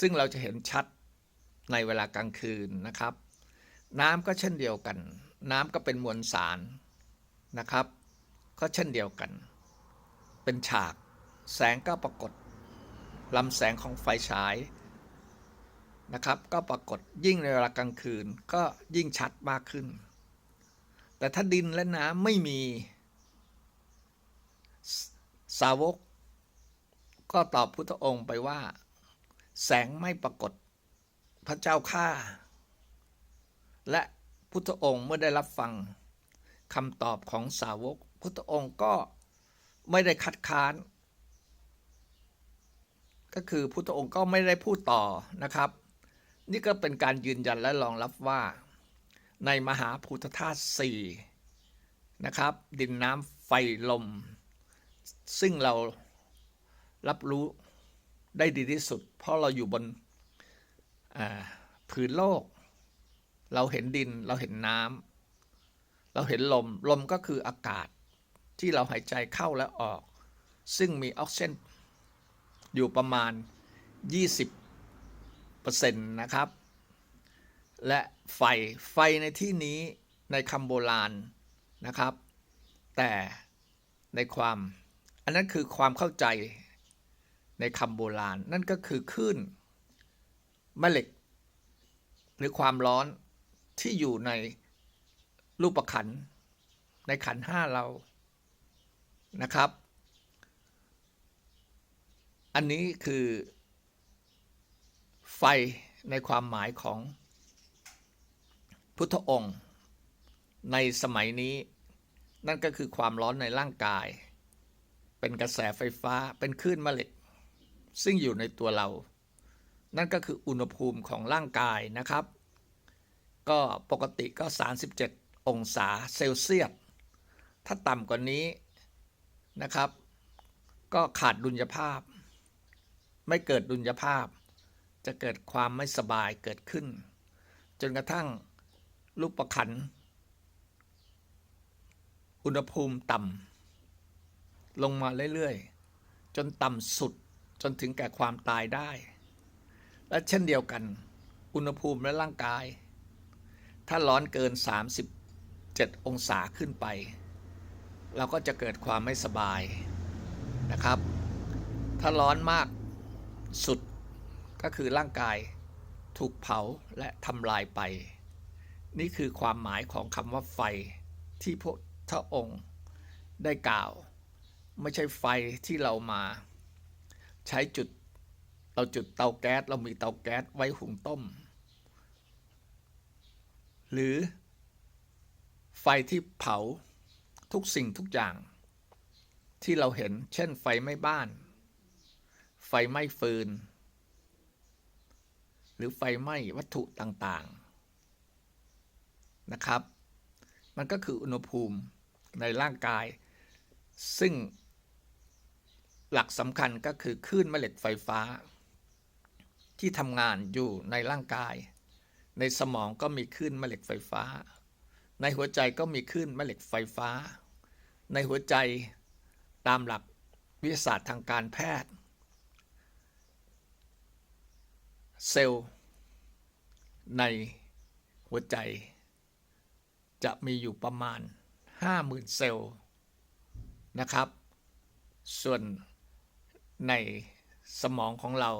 ซึ่งเราจะเห็นชัดในเวลากลางคืนนะครับ น้ำก็เช่นเดียวกัน น้ำก็เป็นมวลสารนะครับ ก็เช่นเดียวกัน เป็นฉาก แสงก็ปรากฏลำแสงของไฟฉายนะครับ ก็ปรากฏยิ่งในเวลากลางคืนก็ยิ่งชัดมากขึ้น แต่ถ้าดินและน้ำไม่มี สาวก ก็ตอบพุทธองค์ไปว่า แสงไม่ปรากฏพระเจ้าข้าและพุทธองค์เมื่อได้รับฟังคำตอบของสาวก พุทธองค์ก็ไม่ได้คัดค้าน ก็คือพุทธองค์ก็ไม่ได้พูดต่อนะครับ นี่ก็เป็นการยืนยันและรองรับว่า ในมหาภูตธาตุสี่นะครับ ดินน้ำไฟลม ซึ่งเรารับรู้ ได้ดีที่สุด เพราะเราอยู่บนผืนโลก เราเห็นดินเราเห็นน้ำเราเห็นลม ลมก็คืออากาศที่เราหายใจเข้าและออก ซึ่งมีออกซิเจนอยู่ประมาณ 20%นะครับ และไฟไฟในที่นี้ในคำโบราณนะครับ แต่ในความ อันนั้นคือความเข้าใจ ในคำโบราณ นั่นก็คือคลื่นแม่เหล็ก หรือความร้อนที่อยู่ในรูปขัน ในขันห้าเรานะครับ อันนี้คือไฟในความหมายของพุทธองค์ ในสมัยนี้ นั่นก็คือความร้อนในร่างกาย เป็นกระแสไฟฟ้าเป็นคลื่นแม่เหล็ก ซึ่งอยู่ในตัวเรา นั่นก็คืออุณหภูมิของร่างกายนะครับ ก็ปกติก็ 37 องศาเซลเซียส ถ้าต่ำกว่านี้นะครับ ก็ขาดดุลยภาพ ไม่เกิดดุลยภาพ จะเกิดความไม่สบายเกิดขึ้น จนกระทั่งรูปประคันอุณหภูมิต่ำลงมาเรื่อยๆ จนต่ำสุด จนถึงแก่ความตายได้ และเช่นเดียวกัน อุณหภูมิและร่างกาย ถ้าร้อนเกิน 37 องศาขึ้นไป เราก็จะเกิดความไม่สบายนะครับ ถ้าร้อนมากสุดก็คือร่างกายถูกเผาและทำลายไป นี่คือความหมายของคำว่าไฟที่พระองค์ได้กล่าว ไม่ใช่ไฟที่เรามา ใช้จุดเราจุดเตาแก๊สเรามีเตาแก๊สไว้หุงต้ม หรือไฟที่เผาทุกสิ่งทุกอย่าง ที่เราเห็นเช่นไฟไหม้บ้าน ไฟไหม้ฟืน หรือไฟไหม้วัตถุต่างๆนะครับ มันก็คืออุณหภูมิในร่างกาย ซึ่ง หลักสำคัญก็คือคลื่นแม่เหล็กไฟฟ้า ที่ทำงานอยู่ในร่างกาย ในสมองก็มีคลื่นแม่เหล็กไฟฟ้า ในหัวใจก็มีคลื่นแม่เหล็กไฟฟ้า ในหัวใจตามหลักวิทยาศาสตร์ทางการแพทย์ เซลล์ในหัวใจ จะมีอยู่ประมาณ 50,000 เซลล์นะครับ ส่วน ในสมองของเรา